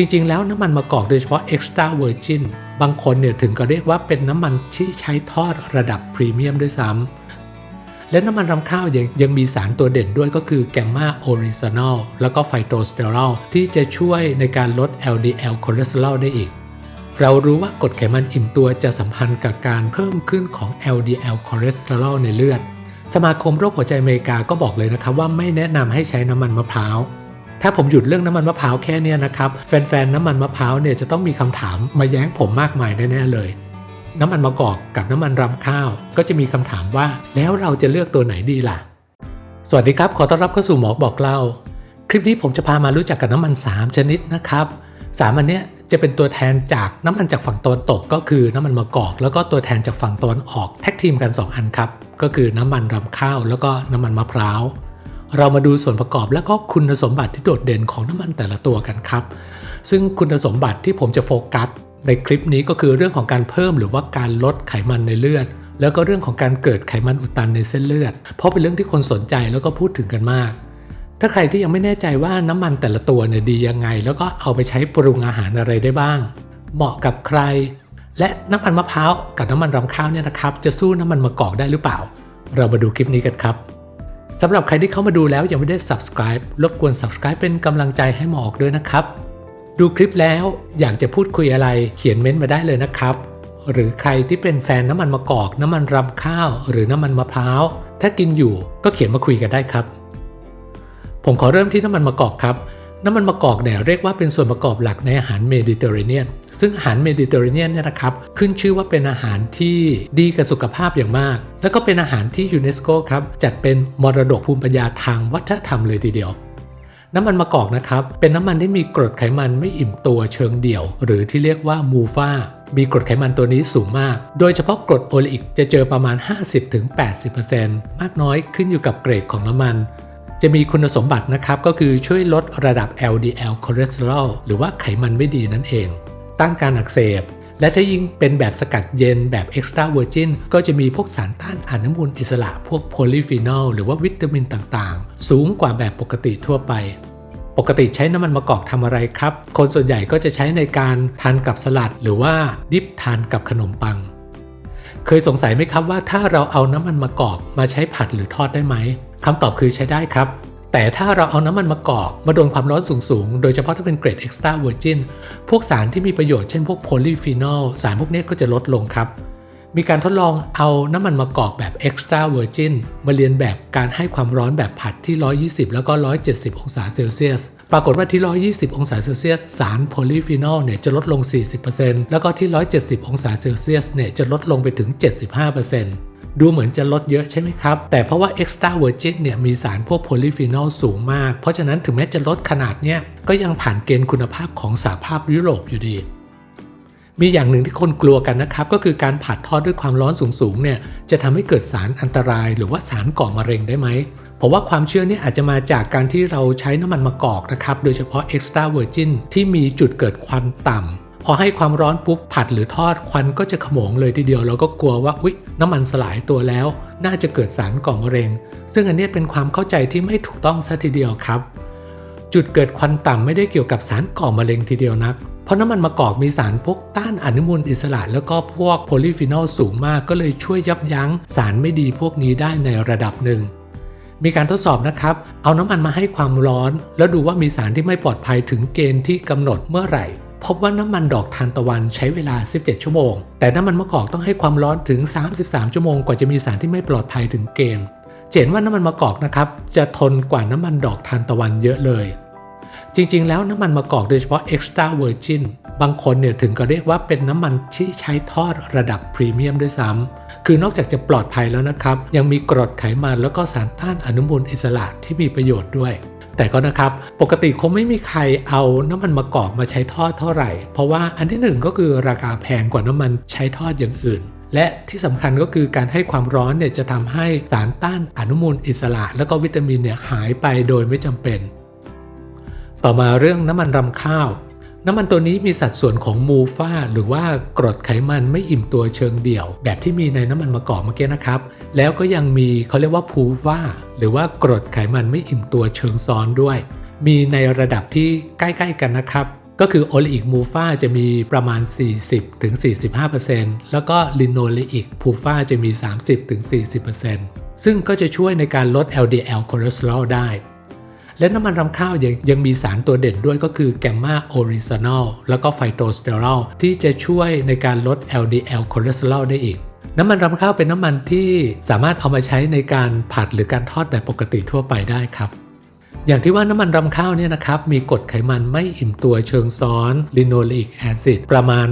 จริง ๆ แล้วน้ำมันมะกอกโดยเฉพาะ extra virgin บางคนเนี่ยถึงก็เรียกว่าเป็นน้ำมันที่ใช้ทอดระดับพรีเมียมด้วยซ้ำและน้ำมันรำข้าวยังยังมีสารตัวเด่นด้วยก็คือแกมมาโอริซานอลแล้วก็ไฟโตสเตอรอลที่จะช่วยในการลด LDL คอเลสเตอรอลได้อีก เรารู้ว่ากรดไขมันอิ่มตัวจะสัมพันธ์กับการเพิ่มขึ้นของ LDL คอเลสเตอรอลในเลือด สมาคมโรคหัวใจอเมริกาก็บอกเลยนะครับว่าไม่แนะนำให้ใช้น้ำมันมะพร้าว ถ้าผมหยุดเรื่องน้ำมันมะพร้าวแค่เนี้ยนะครับแฟนๆน้ำมันมะพร้าวเนี่ยจะต้องมีคำถามมาแย้งผมมากมายแน่ๆเลย น้ำมันมะกอกกับน้ำมันรำข้าว ก็จะมีคำถามว่า แล้วเราจะเลือกตัวไหนดีล่ะ สวัสดีครับ ขอต้อนรับเข้าสู่หมอบอกเล่า คลิปนี้ผมจะพามารู้จักกับน้ำมัน 3 ชนิดนะครับสามอันเนี้ยจะเป็นตัวแทนจากน้ำมันจากฝั่งตะวันตกก็คือน้ำมันมะกอก แล้วก็ตัวแทนจากฝั่งตะวันออกแท็กทีมกัน 2 อันครับก็คือน้ำมันรำข้าว แล้วก็น้ำมันมะพร้าว เรามาดูส่วนประกอบและก็คุณสมบัติที่โดดเด่นของน้ำมันแต่ละตัวกันครับ ซึ่งคุณสมบัติที่ผมจะโฟกัสในคลิปนี้ก็คือเรื่องของการเพิ่มหรือว่าการลดไขมันในเลือด แล้วก็เรื่องของการเกิดไขมันอุดตันในเส้นเลือด เพราะเป็นเรื่องที่คนสนใจแล้วก็พูดถึงกันมาก ถ้าใครที่ยังไม่แน่ใจว่าน้ำมันแต่ละตัวเนี่ยดียังไง แล้วก็เอาไปใช้ปรุงอาหารอะไรได้บ้าง เหมาะกับใคร และน้ำมันมะพร้าวกับน้ำมันรำข้าวเนี่ยนะครับ จะสู้น้ำมันมะกอกได้หรือเปล่า เรามาดูคลิปนี้กันครับ สำหรับใครที่เข้ามาดูแล้วยังไม่ได้ subscribe รบกวน subscribe เป็นกำลังใจให้หมอออกด้วยนะครับ ดูคลิปแล้วอยากจะพูดคุยอะไรเขียนเม้นต์มาได้เลยนะครับ หรือใครที่เป็นแฟนน้ำมันมะกอก น้ำมันรำข้าว หรือน้ำมันมะพร้าว ถ้ากินอยู่ก็เขียนมาคุยกันได้ครับ ผมขอเริ่มที่น้ำมันมะกอกครับ น้ำมันมะกอกเนี่ยเรียกว่าเป็นส่วนประกอบหลักในอาหารเมดิเตอร์เรเนียน ซึ่งอาหารเมดิเตอร์เรเนียนเนี่ยนะครับขึ้นชื่อว่าเป็นอาหารที่ดีกับสุขภาพอย่างมาก แล้วก็เป็นอาหารที่ยูเนสโกครับจัดเป็นมรดกภูมิปัญญาทางวัฒนธรรมเลยทีเดียว น้ำมันมะกอกนะครับเป็นน้ำมันที่มีกรดไขมันไม่อิ่มตัวเชิงเดี่ยว หรือที่เรียกว่ามูฟามีกรดไขมันตัวนี้สูงมาก โดยเฉพาะกรดโอเลอิกจะเจอประมาณ 50-80%มากน้อยขึ้นอยู่กับเกรดของน้ำมัน จะมีคุณสมบัตินะครับก็คือช่วยลดระดับ LDL คอเลสเตอรอลหรือว่าไขมันไม่ดีนั่นเอง ต้านการอักเสบ และถ้ายิ่งเป็นแบบสกัดเย็นแบบ extra virgin ก็จะมีพวกสารต้านอนุมูลอิสระพวกโพลีฟีนอลหรือว่าวิตามินต่างๆ สูงกว่าแบบปกติทั่วไปปกติใช้น้ำมันมะกอกทำอะไรครับ คนส่วนใหญ่ก็จะใช้ในการทานกับสลัด หรือว่าดิบทานกับขนมปัง เคยสงสัยไหมครับว่าถ้าเราเอาน้ำมันมะกอกมาใช้ผัดหรือทอดได้ไหม คำตอบคือใช้ได้ครับ แต่ถ้าเราเอาน้ำมันมะกอกมาโดนความร้อนสูงๆ โดยเฉพาะถ้าเป็นเกรด extra virgin พวกสารที่มีประโยชน์เช่นพวกโพลีฟีนอลสารพวกนี้ก็จะลดลงครับ มีการทดลองเอาน้ำมันมะกอกแบบ extra virgin มาเรียนแบบการให้ความร้อนแบบผัดที่ 120 แล้วก็ 170 องศาเซลเซียส ปรากฏว่าที่ 120 องศาเซลเซียสสารโพลีฟีนอลเนี่ยจะลดลง 40%แล้วก็ที่ 170 องศาเซลเซียสเนี่ยจะลดลงไปถึง 75%ดูเหมือนจะลดเยอะใช่ไหมครับ แต่เพราะว่า extra virgin เนี่ยมีสารพวกโพลีฟีนอลสูงมาก เพราะฉะนั้นถึงแม้จะลดขนาดเนี้ยก็ยังผ่านเกณฑ์คุณภาพของสหภาพยุโรปอยู่ดี มีอย่างหนึ่งที่คนกลัวกันนะครับ ก็คือการผัดทอดด้วยความร้อนสูงๆเนี่ยจะทำให้เกิดสารอันตราย หรือว่าสารก่อมะเร็งได้ไหม ผมว่าความเชื่อนี้อาจจะมาจากการที่เราใช้น้ำมันมะกอกนะครับ โดยเฉพาะ extra virgin ที่มีจุดเกิดควันต่ำพอให้ความร้อนปุ๊บผัดหรือทอดควันก็จะขโมงเลยทีเดียวเราก็กลัวว่าอุ๊ยน้ำมันสลายตัวแล้ว น่าจะเกิดสารก่อมะเร็ง ซึ่งอันนี้เป็นความเข้าใจที่ไม่ถูกต้องซะทีเดียวครับ จุดเกิดควันต่ำไม่ได้เกี่ยวกับสารก่อมะเร็งทีเดียวนัก เพราะน้ำมันมะกอกมีสารพวกต้านอนุมูลอิสระแล้วก็พวกโพลีฟีนอลสูงมากก็เลยช่วยยับยั้งสารไม่ดีพวกนี้ได้ในระดับหนึ่ง มีการทดสอบนะครับ เอาน้ำมันมาให้ความร้อน แล้วดูว่ามีสารที่ไม่ปลอดภัยถึงเกณฑ์ที่กำหนดเมื่อไหร่ พบว่าน้ำมันดอกทานตะวันใช้เวลา 17 ชั่วโมง แต่น้ำมันมะกอกต้องให้ความร้อนถึง 33 ชั่วโมงกว่าจะมีสารที่ไม่ปลอดภัยถึงเกณฑ์เห็นว่าน้ำมันมะกอกนะครับจะทนกว่าน้ำมันดอกทานตะวันเยอะเลย จริงๆ แล้วน้ำมันมะกอกโดยเฉพาะ extra virgin บางคนเนี่ยถึงก็เรียกว่าเป็นน้ำมันที่ใช้ทอดระดับพรีเมียมด้วยซ้ำ คือนอกจากจะปลอดภัยแล้วนะครับ ยังมีกรดไขมันแล้วก็สารต้านอนุมูลอิสระที่มีประโยชน์ด้วย แต่ก็นะครับ ปกติคงไม่มีใครเอาน้ำมันมะกอกมาใช้ทอดเท่าไหร่ เพราะว่าอันที่หนึ่งก็คือราคาแพงกว่าน้ำมันใช้ทอดอย่างอื่นและที่สำคัญก็คือการให้ความร้อนเนี่ยจะทำให้สารต้านอนุมูลอิสระ แล้วก็วิตามินเนี่ยหายไปโดยไม่จำเป็น ต่อมาเรื่องน้ำมันรำข้าว น้ำมันตัวนี้มีสัดส่วนของมูฟาหรือว่ากรดไขมันไม่อิ่มตัวเชิงเดี่ยว แบบที่มีในน้ำมันมะกอกเมื่อกี้นะครับ แล้วก็ยังมีเขาเรียกว่าพูฟาหรือว่ากรดไขมันไม่อิ่มตัวเชิงซ้อนด้วย มีในระดับที่ใกล้ๆกันนะครับ ก็คือโอเลอิกมูฟาจะมีประมาณ 40-45%แล้วก็ลินโนเลอิกพูฟาจะมี 30-40%ซึ่งก็จะช่วยในการลด LDL คอเลสเตอรอลได้ และน้ำมันรำข้าวยังยังมีสารตัวเด่นด้วยก็คือแกมมาโอริซอนอลแล้วก็ไฟโตสเตอรอลที่จะช่วยในการลด LDL คอเลสเตอรอลได้อีก น้ำมันรำข้าวเป็นน้ำมันที่สามารถเอามาใช้ในการผัดหรือการทอดแบบปกติทั่วไปได้ครับ อย่างที่ว่าน้ำมันรำข้าวเนี่ยนะครับมีกรดไขมันไม่อิ่มตัวเชิงซ้อนลิโนเลอิกแอซิดประมาณ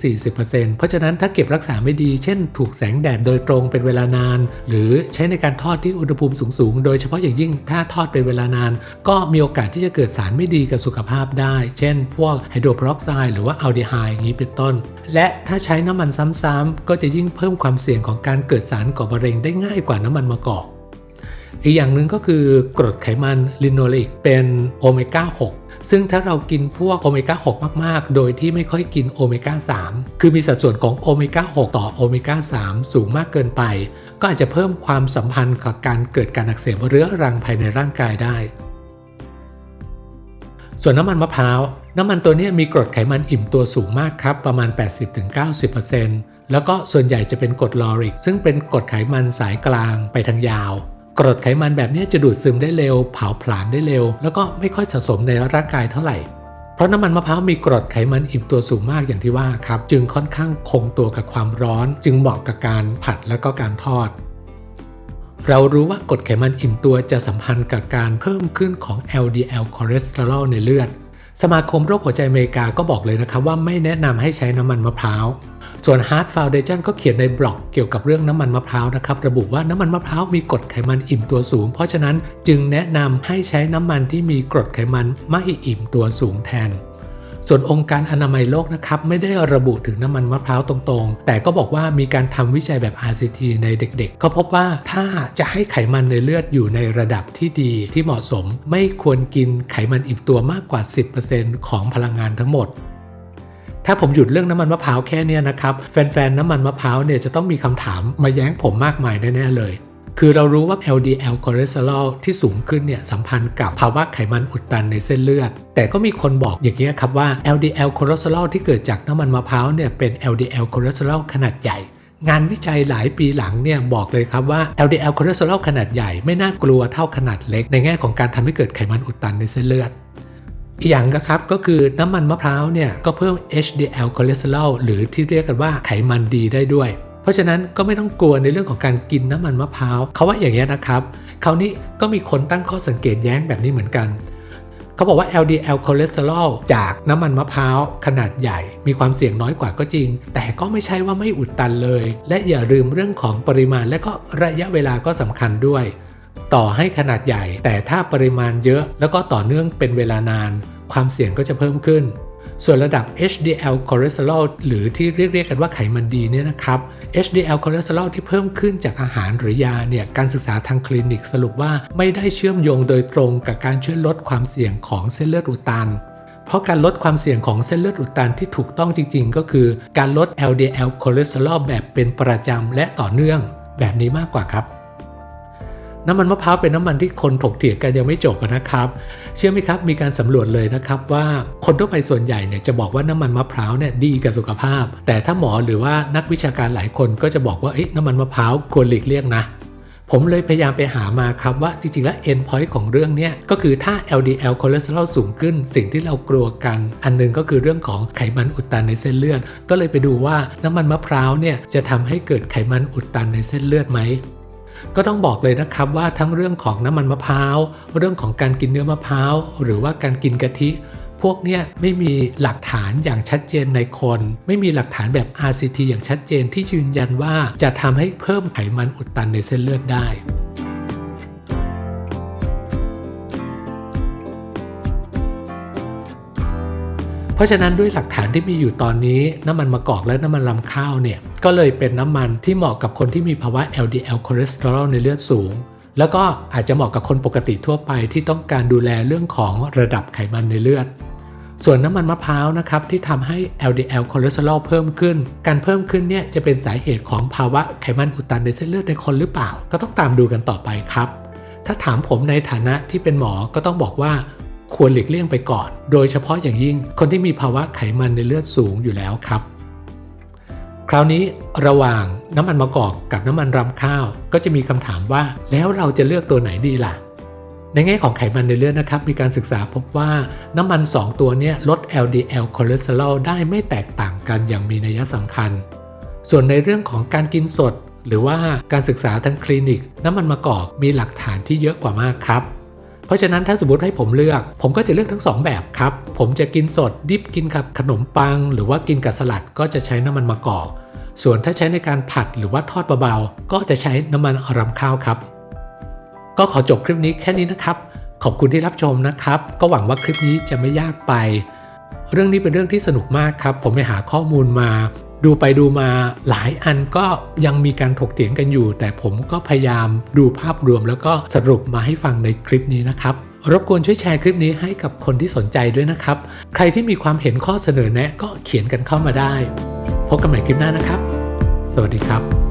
30-40%เพราะฉะนั้นถ้าเก็บรักษาไม่ดีเช่น ถูกแสงแดดโดยตรงเป็นเวลานาน หรือใช้ในการทอดที่อุณหภูมิสูงๆ โดยเฉพาะอย่างยิ่งถ้าทอดเป็นเวลานาน ก็มีโอกาสที่จะเกิดสารไม่ดีกับสุขภาพได้ เช่น พวกไฮโดรพอร์ออกไซด์หรือว่าอัลดีไฮด์อย่างนี้เป็นต้น และถ้าใช้น้ำมันซ้ำๆก็จะยิ่งเพิ่มความเสี่ยงของการเกิดสารก่อมะเร็งได้ง่ายกว่าน้ำมันมะกอก อีกอย่างหนึ่งก็คือกรดไขมันลิโนเลอิกเป็นโอเมก้า 6 ซึ่งถ้าเรากินพวกโอเมก้า 6 มาก ๆ โดยที่ไม่ค่อยกินโอเมก้า 3 คือมีสัดส่วนของโอเมก้า 6 ต่อโอเมก้า 3 สูงมากเกินไป ก็อาจจะเพิ่มความสัมพันธ์กับการเกิดการอักเสบเรื้อรังภายในร่างกายได้ ส่วนน้ำมันมะพร้าวน้ำมันตัวนี้มีกรดไขมันอิ่มตัวสูงมากครับ ประมาณ 80-90%แล้วก็ส่วนใหญ่จะเป็นกรดลอริก ซึ่งเป็นกรดไขมันสายกลางไปทางยาว กรดไขมันแบบนี้จะดูดซึมได้เร็ว เผาผลาญได้เร็ว แล้วก็ไม่ค่อยสะสมในร่างกายเท่าไหร่ เพราะน้ำมันมะพร้าวมีกรดไขมันอิ่มตัวสูงมากอย่างที่ว่าครับ จึงค่อนข้างคงตัวกับความร้อน จึงเหมาะกับการผัดและก็การทอด เรารู้ว่ากรดไขมันอิ่มตัวจะสัมพันธ์กับการเพิ่มขึ้นของ LDL คอเลสเตอรอลในเลือด สมาคมโรคหัวใจอเมริกาก็บอกเลยนะครับว่าไม่แนะนำให้ใช้น้ำมันมะพร้าว ส่วน Heart Foundation ก็เขียนในบล็อกเกี่ยวกับเรื่องน้ำมันมะพร้าวนะครับระบุว่าน้ำมันมะพร้าวมีกรดไขมันอิ่มตัวสูง เพราะฉะนั้นจึงแนะนำให้ใช้น้ำมันที่มีกรดไขมันไม่อิ่มตัวสูงแทน ส่วนองค์การอนามัยโลกนะครับไม่ได้ระบุถึงน้ำมันมะพร้าวตรงๆ แต่ก็บอกว่ามีการทำวิจัยแบบ RCT ในเด็กๆก็พบว่าถ้าจะให้ไขมันในเลือดอยู่ในระดับที่ดีที่เหมาะสม ไม่ควรกินไขมันอิ่มตัวมากกว่า 10%ของพลังงานทั้งหมดถ้าผมหยุดเรื่องน้ำมันมะพร้าวแค่นี้นะครับ แฟนๆ น้ำมันมะพร้าวเนี่ยจะต้องมีคำถามมาแย้งผมมากมายแน่ๆเลย คือเรารู้ว่า LDL คอเลสเตอรอลที่สูงขึ้นเนี่ยสัมพันธ์กับภาวะไขมันอุดตันในเส้นเลือด แต่ก็มีคนบอกอย่างนี้ครับว่า LDL คอเลสเตอรอลที่เกิดจากน้ำมันมะพร้าวเนี่ยเป็น LDL คอเลสเตอรอลขนาดใหญ่งานวิจัยหลายปีหลังเนี่ยบอกเลยครับว่า LDL คอเลสเตอรอลขนาดใหญ่ไม่น่ากลัวเท่าขนาดเล็ก ในแง่ของการทำให้เกิดไขมันอุดตันในเส้นเลือด อีกอย่างนะครับก็คือน้ำมันมะพร้าวเนี่ยก็เพิ่ม HDL คอเลสเตอรอลหรือที่เรียกกันว่าไขมันดีได้ด้วย เพราะฉะนั้นก็ไม่ต้องกลัวในเรื่องของการกินน้ำมันมะพร้าวเขาว่าอย่างนี้นะครับคราวนี้ก็มีคนตั้งข้อสังเกตแย้งแบบนี้เหมือนกันเขาบอกว่า LDL คอเลสเตอรอลจากน้ำมันมะพร้าวขนาดใหญ่ มีความเสี่ยงน้อยกว่าก็จริง แต่ก็ไม่ใช่ว่าไม่อุดตันเลย และอย่าลืมเรื่องของปริมาณและก็ระยะเวลาก็สำคัญด้วย ต่อให้ขนาดใหญ่ แต่ถ้าปริมาณเยอะ แล้วก็ต่อเนื่องเป็นเวลานาน ความเสี่ยงก็จะเพิ่มขึ้น ส่วนระดับ HDL คอเลสเตอรอลหรือที่เรียกกกันว่าไขมันดีเนี่ยนะครับ HDL คอเลสเตอรอลที่เพิ่มขึ้นจากอาหารหรือยาเนี่ยการศึกษาทางคลินิกสรุปว่าไม่ได้เชื่อมโยงโดยตรงกับการช่วยลดความเสี่ยงของเส้นเลือดอุดตันเพราะการลดความเสี่ยงของเส้นเลือดอุดตันที่ถูกต้องจริง ๆ ก็คือ การลด LDL คอเลสเตอรอลแบบเป็นประจำและต่อเนื่อง แบบนี้มากกว่าครับ น้ำมันมะพร้าวเป็นน้ำมันที่คนถกเถียงกันยังไม่จบนะครับ เชื่อไหมครับมีการสำรวจเลยนะครับว่าคนทั่วไปส่วนใหญ่เนี่ยจะบอกว่าน้ำมันมะพร้าวเนี่ยดีกับสุขภาพ แต่ถ้าหมอหรือว่านักวิชาการหลายคนก็จะบอกว่าเอ๊ะน้ำมันมะพร้าวควรหลีกเลี่ยงนะผมเลยพยายามไปหามาครับว่าจริงๆ แล้ว end point ของเรื่องเนี้ยก็คือถ้า LDL คอเลสเตอรอลสูงขึ้น สิ่งที่เรากลัวกัน อันหนึงก็คือเรื่องของไขมันอุดตันในเส้นเลือด ก็เลยไปดูว่าน้ำมันมะพร้าวเนี่ยจะทำให้เกิดไขมันอุดตันในเส้นเลือดไหม ก็ต้องบอกเลยนะครับว่าทั้งเรื่องของน้ำมันมะพร้าว เรื่องของการกินเนื้อมะพร้าว หรือว่าการกินกะทิ พวกเนี้ยไม่มีหลักฐานอย่างชัดเจนในคน ไม่มีหลักฐานแบบ RCT อย่างชัดเจนที่ยืนยันว่าจะทำให้เพิ่มไขมันอุดตันในเส้นเลือดได้ เพราะฉะนั้นด้วยหลักฐานที่มีอยู่ตอนนี้ น้ำมันมะกอกและน้ำมันลำข้าวเนี่ยก็เลยเป็นน้ำมันที่เหมาะกับคนที่มีภาวะ LDL คอเลสเตอรอลในเลือดสูง แล้วก็อาจจะเหมาะกับคนปกติทั่วไปที่ต้องการดูแลเรื่องของระดับไขมันในเลือด ส่วนน้ำมันมะพร้าวนะครับที่ทำให้ LDL คอเลสเตอรอลเพิ่มขึ้น การเพิ่มขึ้นเนี่ยจะเป็นสาเหตุของภาวะไขมันอุดตันในเส้นเลือดในคนหรือเปล่า ก็ต้องตามดูกันต่อไปครับถ้าถามผมในฐานะที่เป็นหมอก็ต้องบอกว่า ควรหลีกเลี่ยงไปก่อน โดยเฉพาะอย่างยิ่งคนที่มีภาวะไขมันในเลือดสูงอยู่แล้วครับ คราวนี้ระหว่างน้ำมันมะกอกกับน้ำมันรำข้าว ก็จะมีคำถามว่า แล้วเราจะเลือกตัวไหนดีล่ะ ในแง่ของไขมันในเลือดนะครับ มีการศึกษาพบว่าน้ำมัน 2 ตัวนี้ลด LDL คอเลสเตอรอลได้ไม่แตกต่างกันอย่างมีนัยสำคัญ ส่วนในเรื่องของการกินสด หรือว่าการศึกษาทางคลินิก น้ำมันมะกอกมีหลักฐานที่เยอะกว่ามากครับ เพราะฉะนั้นถ้าสมมติให้ผมเลือก ผมก็จะเลือกทั้ง 2 แบบครับ ผมจะกินสดดิบกินกับขนมปัง หรือว่ากินกับสลัดก็จะใช้น้ำมันมะกอก ส่วนถ้าใช้ในการผัดหรือว่าทอดเบาๆ ก็จะใช้น้ำมันรำข้าวครับ ก็ขอจบคลิปนี้แค่นี้นะครับ ขอบคุณที่รับชมนะครับ ก็หวังว่าคลิปนี้จะไม่ยากไป เรื่องนี้เป็นเรื่องที่สนุกมากครับ ผมไปหาข้อมูลมา ดูไปดูมาหลายอันก็ยังมีการถกเถียงกันอยู่ แต่ผมก็พยายามดูภาพรวมแล้วก็สรุปมาให้ฟังในคลิปนี้นะครับรบกวนช่วยแชร์คลิปนี้ให้กับคนที่สนใจด้วยนะครับ ใครที่มีความเห็นข้อเสนอแนะก็เขียนกันเข้ามาได้ พบกันใหม่คลิปหน้านะครับ สวัสดีครับ